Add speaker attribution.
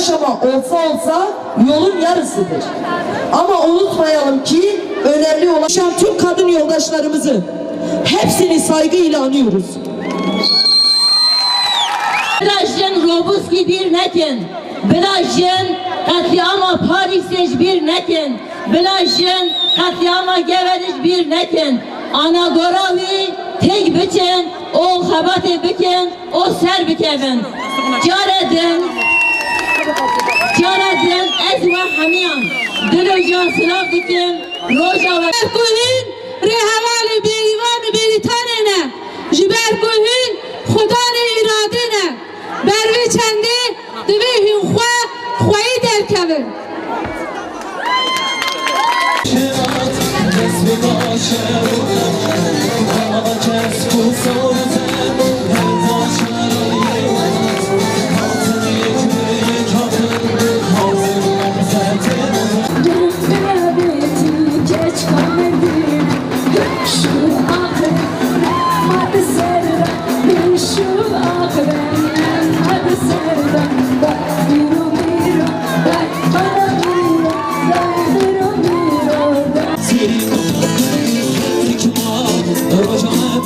Speaker 1: Boşanma olsa olsa yolun yarısıdır. Ama unutmayalım ki önemli olan Yaşayan tüm kadın yoldaşlarımızı hepsini saygıyla anıyoruz.
Speaker 2: Bilaşın Robuski bir netin. Bilaşın katliama Paris'teş bir netin. Bilaşın katliama Gevediş bir netin. Ana goravi tek biçin, o habate bikin, o ser bikevin. جاردن، جاردن، از و همیان. دل جان سلاف دکم روشا و
Speaker 3: کوهین رهوال بیریوان بریتان نه. جبر کوین خدا نه اراده نه. بروی چنده. دوی هین خواه خواهی در
Speaker 4: نصف
Speaker 5: باشه